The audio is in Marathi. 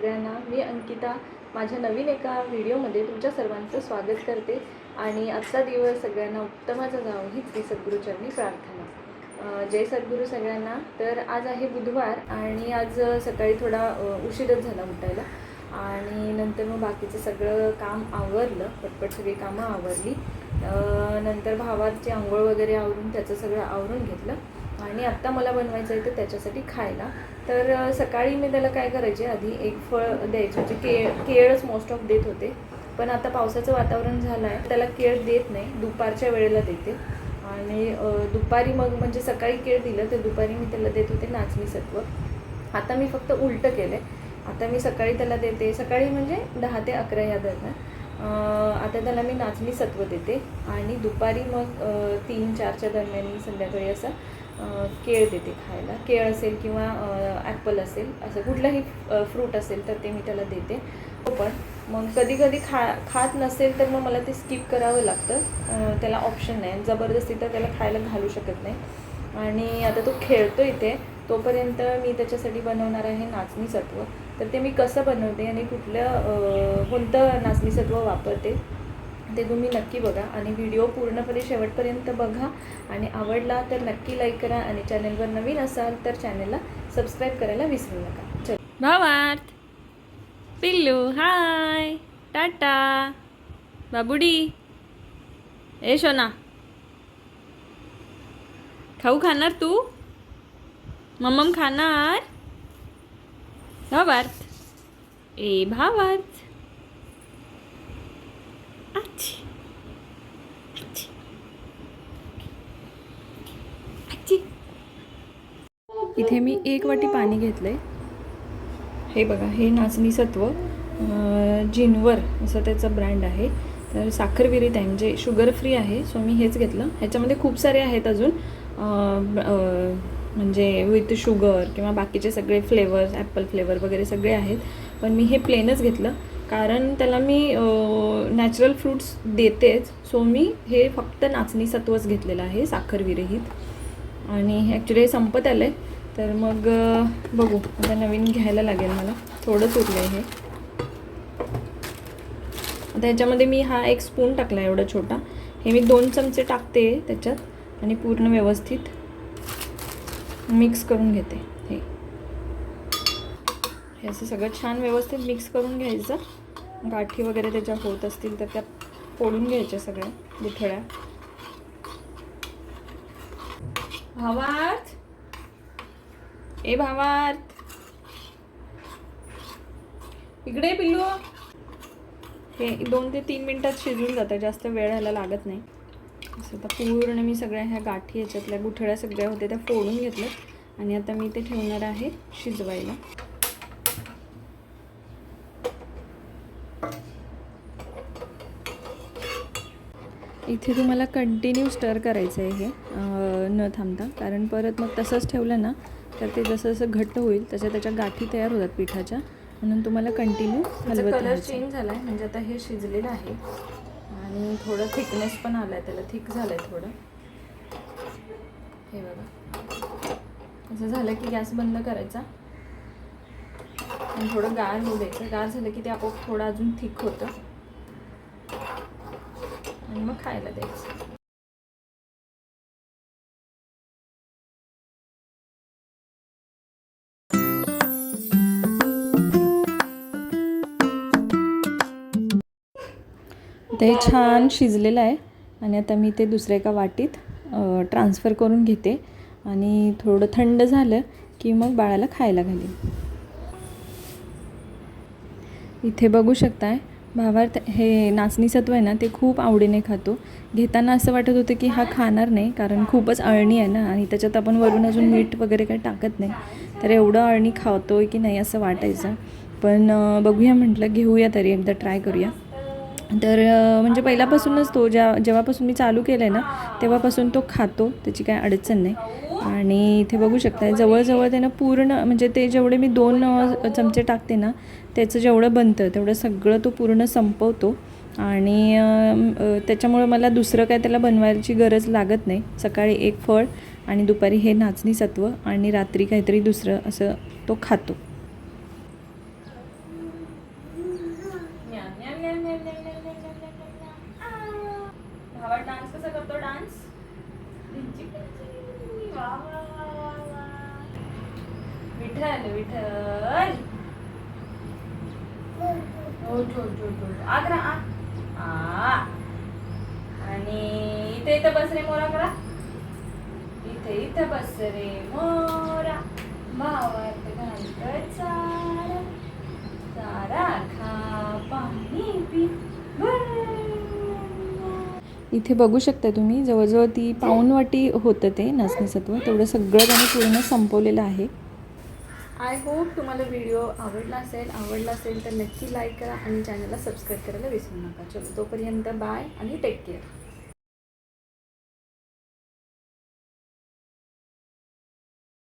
सगळ्यांना. मी अंकिता माझ्या नवीन एका व्हिडिओमध्ये तुमच्या सर्वांचं स्वागत करते. आणि आजचा दिवस सगळ्यांना उत्तमाचा जावं ही श्री सद्गुरूचरणी प्रार्थना. जय सद्गुरू सगळ्यांना. तर आज आहे बुधवार आणि आज सकाळी थोडा उशीरच झाला उठायला. आणि नंतर मग बाकीचं सगळं काम आवरलं. पटपट सगळी कामं आवरली. नंतर भावाची आंघोळ वगैरे आवरून त्याचं सगळं आवरून घेतलं. आणि आत्ता मला बनवायचं आहे तर त्याच्यासाठी खायला. तर सकाळी मी त्याला काय करायचे आधी एक फळ द्यायचे म्हणजे केळ केळच मोस्ट ऑफ देत होते. पण आता पावसाचं वातावरण झालं आहे त्याला केळ देत नाही. दुपारच्या वेळेला देते. आणि दुपारी मग म्हणजे सकाळी केळ दिलं तर दुपारी मी त्याला देत होते नाचणी सत्व आता मी फक्त उलटं केलं आहे आता मी सकाळी त्याला देते. सकाळी म्हणजे दहा ते अकरा या दरम्यान. आता त्याला मी नाचणी सत्व देते आणि दुपारी मग तीन चारच्या दरम्यान मी संध्याकाळी असं केळ देते खायला. केळ असेल किंवा ॲपल असेल असं कुठलंही फ्रूट असेल तर ते मी त्याला देते. हो पण मग कधी कधी खा खात नसेल तर मग मला ते स्किप करावं लागतं. त्याला ऑप्शन नाही. जबरदस्ती तर त्याला खायला घालू शकत नाही. आणि आता तो खेळतो इथे. तोपर्यंत मी त्याच्यासाठी बनवणार आहे नाचणी सत्व तर ते मी कसं बनवते आणि कुठलं कोणतं नाचणी सत्व वापरते ते तुम्ही नक्की बघा. आणि व्हिडिओ पूर्णपणे शेवटपर्यंत बघा. आणि आवडला तर नक्की लाईक करा आणि चॅनलवर नवीन असाल तर चॅनलला सबस्क्राईब करायला विसरू नका. चल. भावार्थ. पिल्लू हाय टाटा. बाबुडी. ए शोना. खाऊ खाणार तू? मम्मम खाणार? भावार्थ. ए भावार्थ. आची इथे मी एक वाटी पाणी घेतलंय. हे बघा हे नाचणी सत्व जिनवर असं त्याचं ब्रँड आहे. तर साखर विरीत आहे म्हणजे शुगर फ्री आहे सो मी हेच घेतलं. ह्याच्यामध्ये खूप सारे आहेत अजून. म्हणजे विथ शुगर किंवा बाकीचे सगळे फ्लेवर्स ॲपल फ्लेवर वगैरे सगळे आहेत. पण मी हे प्लेनच घेतलं. कारण त्याला मी नॅचरल फ्रूट्स देतेच. सो मी हे फक्त नाचणी सत्वच घेतलेलं आहे साखर विरहित. आणि ॲक्च्युली हे संपत आलं आहे तर मग बघू. आता नवीन घ्यायला लागेल मला. थोडंच उरलं आहे हे. आता ह्याच्यामध्ये मी हा एक स्पून टाकला एवढा छोटा. हे मी दोन चमचे टाकते त्याच्यात आणि पूर्ण व्यवस्थित. मिक्स करून घेते. हे. हे असं सगळं छान व्यवस्थित मिक्स करून घ्यायचं. गाठी वगैरे त्याच्या होत असतील तर त्या फोडून घ्यायच्या सगळ्या गुठळ्या. भावार्थ? ए भावार्थ. इकडे पिल्लू. हे दोन ते तीन मिनटात शिजून जातं. जास्त वेळ ह्याला लागत नाही. असं आता पूर्ण मी सगळ्या ह्या गाठी ह्याच्यातल्या गुठळ्या सगळ्या होत्या त्या फोडून घेतल्या आणि आता मी ते ठेवणार आहे शिजवायला. इथे तुम्हाला कंटिन्यू स्टर करायचं आहे हे न थांबता. कारण परत मग तसंच ठेवलं ना तर ते जसं जसं घट्ट होईल तसं त्याच्या गाठी तयार होतात पिठाच्या. म्हणून तुम्हाला कंटिन्यू हलवत कलर चेंज झाला आहे म्हणजे आता हे शिजलेलं आहे. आणि थोडं थिकनेस पण आला आहे त्याला. थिक झालं आहे थोडं. हे बघा. असं झालं की गॅस बंद करायचा. आणि थोडं गार होऊ द्यायचं. गार झालं की ते आपोआप थोडं अजून थिक होतं. आणि मग खायला द्यायचं. ते छान शिजलेलं आहे. आणि आता मी ते दुसऱ्या एका वाटीत ट्रान्सफर करून घेते. आणि थोडं थंड झालं की मग बाळाला खायला घालीन. इथे बघू शकताय भावार्थ हे नाचणी सत्व आहे ना ते खूप आवडीने खातो. घेताना असं वाटत होतं की हा खाणार नाही कारण खूपच अळणी आहे ना. आणि त्याच्यात आपण वरून अजून मीठ वगैरे काही टाकत नाही. तर एवढं अळणी खावतोय की नाही असं वाटायचं. पण बघूया म्हटलं घेऊया तरी एकदा ट्राय करूया. तर म्हणजे पहिल्यापासूनच तो ज्या जेव्हापासून मी चालू केलं आहे ना तेव्हापासून तो खातो. त्याची काय अडचण नाही. आणि इथे बघू शकता जवळजवळ त्यानं पूर्ण म्हणजे ते जेवढे मी दोन चमचे टाकते ना त्याचं जेवढं बनतं तेवढं सगळं तो पूर्ण संपवतो. आणि त्याच्यामुळं मला दुसरं काय त्याला बनवायची गरज लागत नाही. सकाळी एक फळ आणि दुपारी हे नाचणी सत्व आणि रात्री काहीतरी दुसरं असं तो खातो. विठ्ठल विठ्ठल. उठ उठ उठ उठ. आत राहा आ. आणि इथे इथं बस रे मोरा करा. इथे इथं बस रे मोरा. भावात घालत चारा. चारा खा पाणी पी. इथे बघू शकता तुम्ही जवळजवळ ती पाऊण वाटी होतं ते नसनसत्व. तेवढं सगळं त्यांनी पूर्ण संपवलेलं आहे. आय होप तुम्हाला व्हिडिओ आवडला असेल आवडला असेल तर नक्की लाईक करा आणि चॅनलला सबस्क्राईब करायला विसरू नका. चलो तोपर्यंत बाय आणि टेक केअर